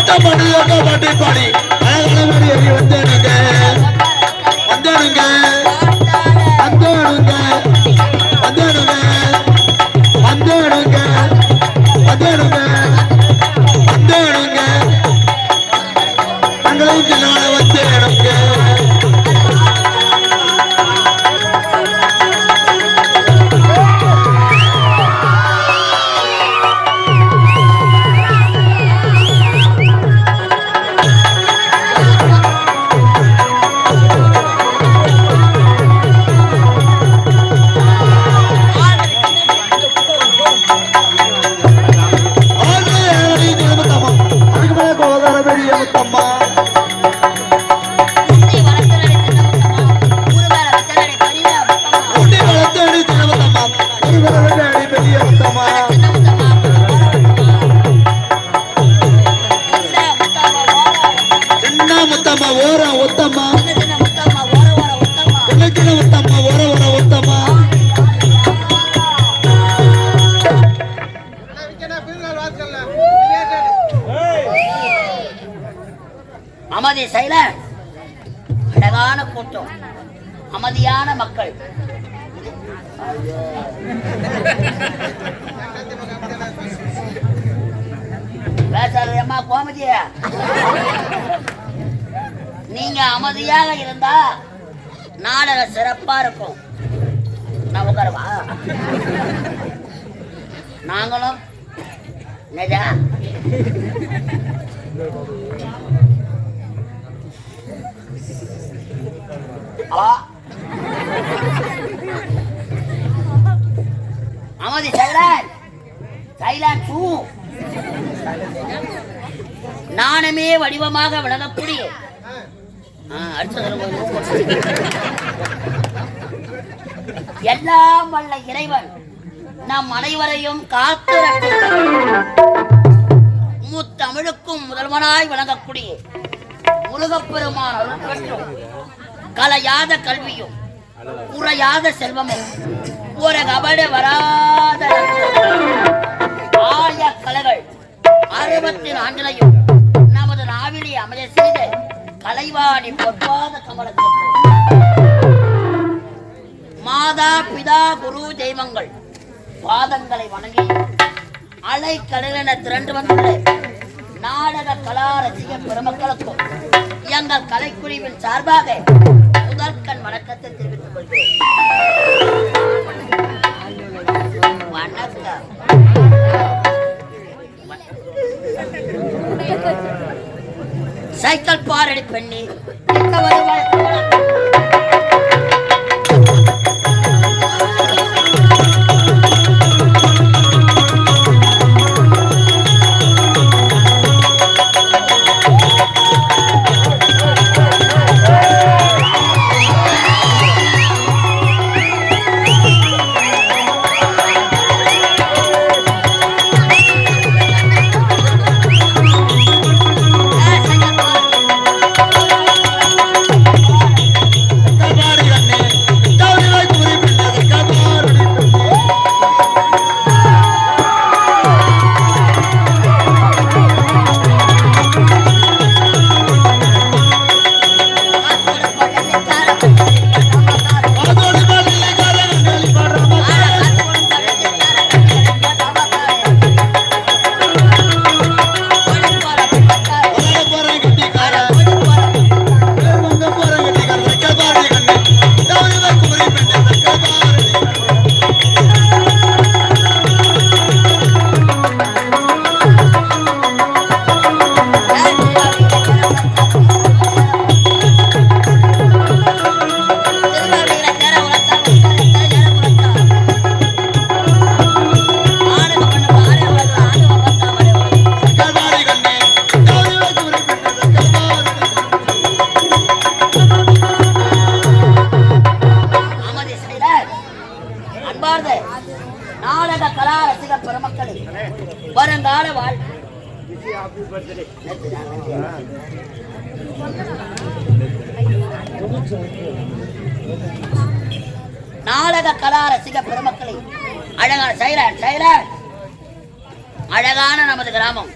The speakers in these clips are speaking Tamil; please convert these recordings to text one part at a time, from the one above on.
ஓட்டப்பாடி ஓட்டப்பாட்டி பாடி. அழகான மாதிரி வந்தேனுங்க வந்தேனுங்க அமைதி சைலன் அழகான கூட்டம். அமைதியான மக்கள். பேசாத கோமதி. கோமதிய நீங்க அமைதியாக இருந்தா நாடக சிறப்பா இருக்கும். நான் உட்காரவா? நாங்களும் நிஜா. ஹலோ? அமைதி சைலன் சைலன் டூ நாணமே வடிவமாக விளங்கக்கூடிய ஆ, அடுத்தது எல்லாம் வல்ல இறைவன் நம் அனைவரையும் காத்து முத்தமிழுக்கும் முதல்வனாய் விளங்கக்கூடிய முருகப்பெருமான அருள் கலையாத கல்வியும் குறையாத செல்வமும் ஒரு கபட வராத ஆய கலைகள் அறுபத்தி நான்கிலையும் நமது நாவிலே அமைய செய்த கலைவாணி பொற்பாத கமலத்திற்கு. மாதா பிதா குரு தெய்வங்கள் பாதங்களை வணங்கி அலை கடலென திரண்டு வந்துள்ள. நாடக கலா ரசிக பெருமக்களுக்கும் எங்கள் கலைக்குழுவின் சார்பாக முதற்கண் வணக்கத்தை தெரிவித்துக் கொள்கிறேன் வணக்கம். சைக்கிள் பாரடி பெண்ணி. நாடக கலா ரசிக பெருமக்களை அழகான சைலன் சைலன் அழகான நமது கிராமம்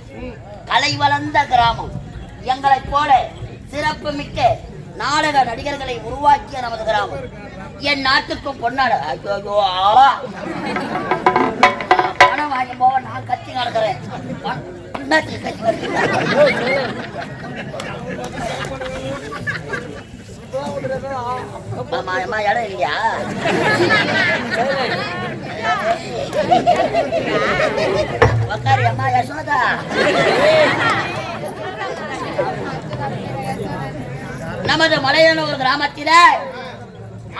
கலை வளர்ந்த கிராமம் எங்களை போல சிறப்பு மிக்க நாடக நடிகர்களை உருவாக்கிய நமது கிராமம் என் நாட்டுக்கும் பொன்னாடு ஐயோ பணம் வாங்கும் போக நான் கத்தி நடக்கிறேன் அம்மா இடம் இல்லையா உக்காரி அம்மா யசோதா நமது மலையனூர் கிராமத்தில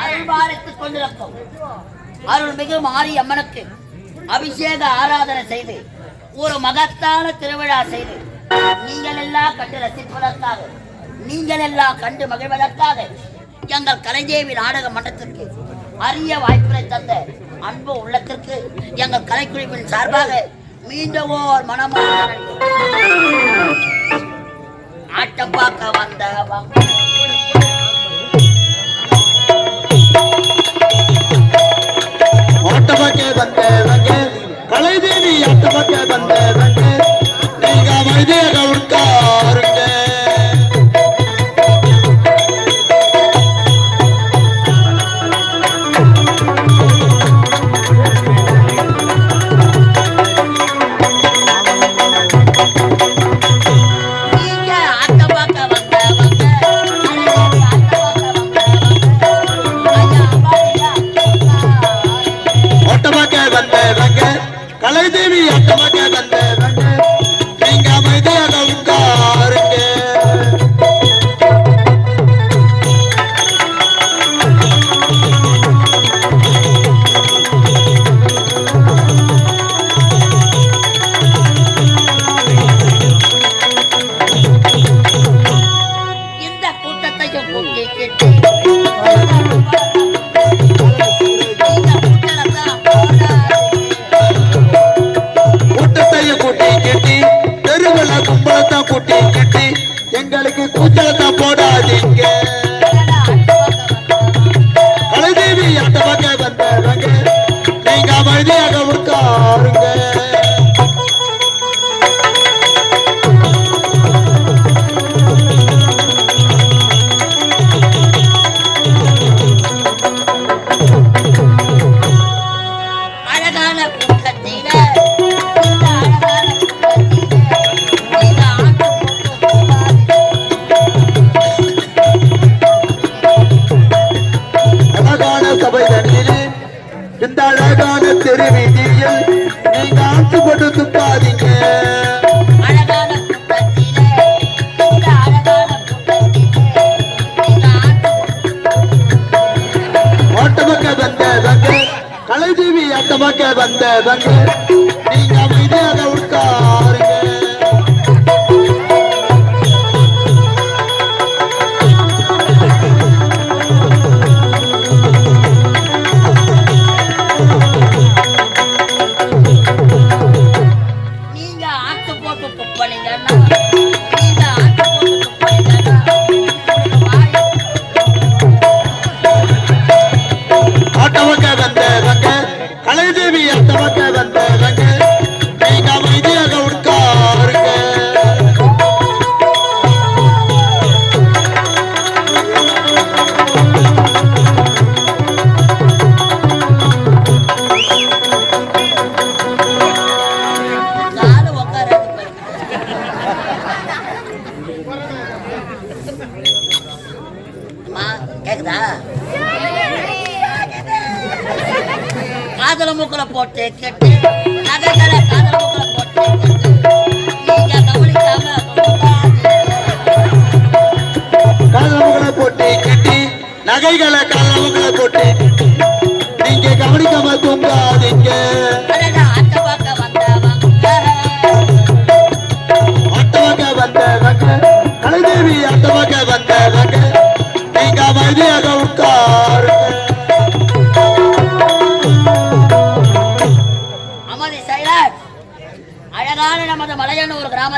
அருள்பாலித்துக் கொண்டிருக்கும் அருள்மிகு மாரி அம்மனுக்கு அபிஷேக ஆராதனை செய்து ஒரு மகத்தான திருவிழா செய்து நீங்கள் எல்லாம் கண்டு ரசிப்பதற்காக நீங்கள் எல்லாம் கண்டு மகிழ்வதற்காக எங்கள் கலைதேவி நாடக மன்றத்திற்கு அரிய வாய்ப்புகளை தந்த அன்பு உள்ளத்திற்கு எங்கள் கலைக்குழுவின் சார்பாக மீண்டும் ஓர் மனமான ஆட்டம் பார்க்க வந்தவங்க தலைதேவி அந்த பக்கம் வந்த நீங்க வைத்தியக உட்காருங்க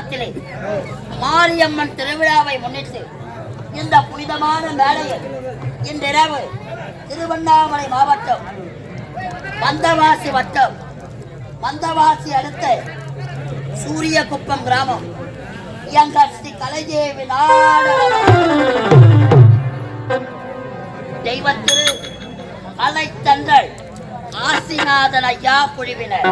நகரத்திலே மாரியம்மன் திருவிழாவை முன்னிட்டு இந்த புனிதமான மேலையில் இன்றிரவு திருவண்ணாமலை மாவட்டம் மந்தவாசி வட்டம் மந்தவாசி அடுத்த சூரியகுப்பம் கிராமம் எங்கள் ஸ்ரீ கலைதேவி தெய்வ திரு அலைத்தங்கள் காசிநாதன் ஐயா குழுவினர்.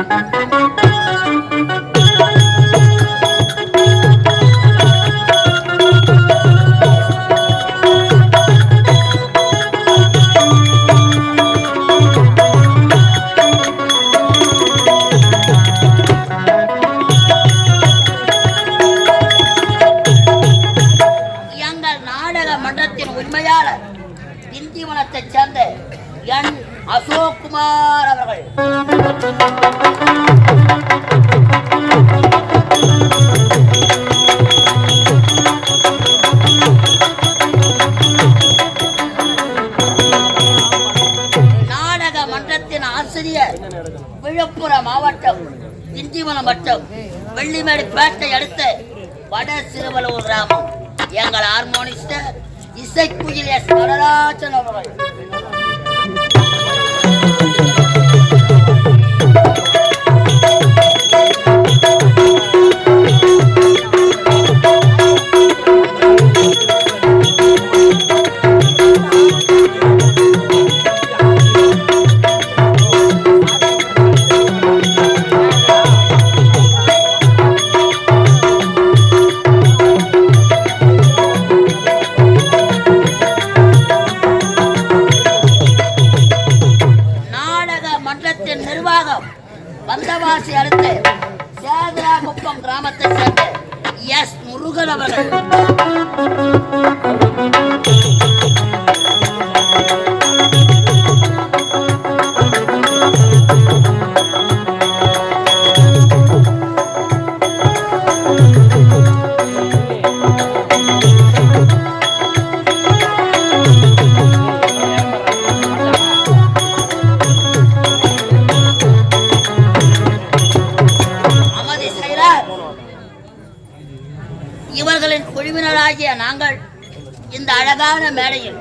அழகான மேடையில்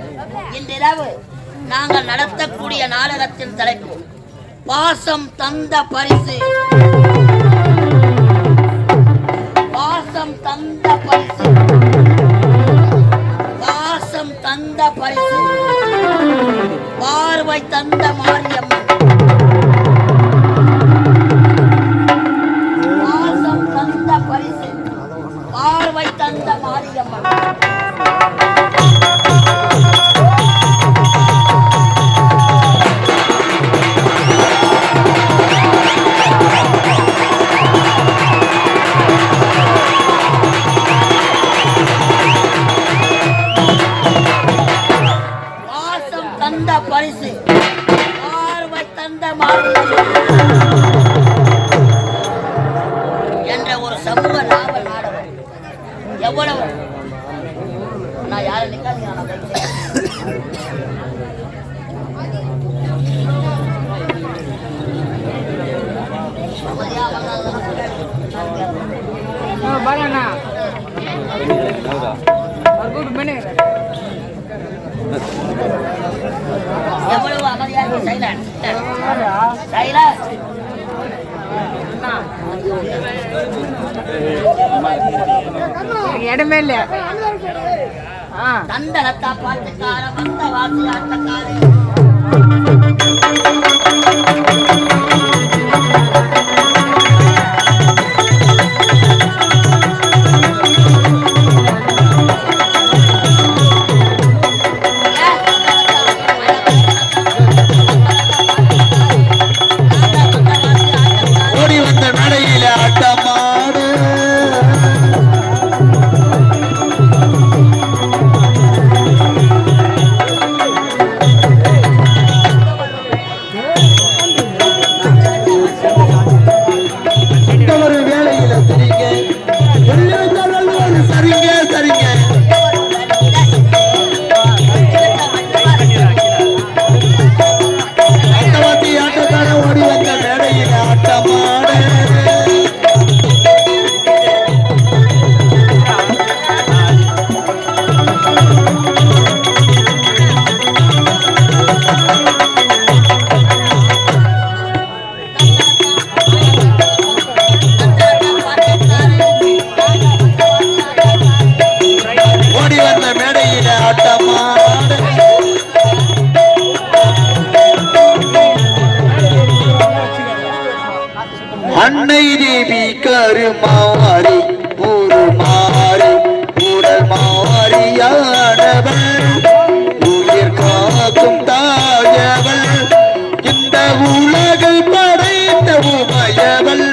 இன்றிரவு நாங்கள் நடத்தக்கூடிய நாடகத்தின் தலைப்பு பாசம் தந்த பரிசு. இடமே இல்ல தண்டனத்தா பாட்டு கார வந்த வாசி ஆட்ட காரி உமையவள்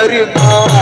தருமா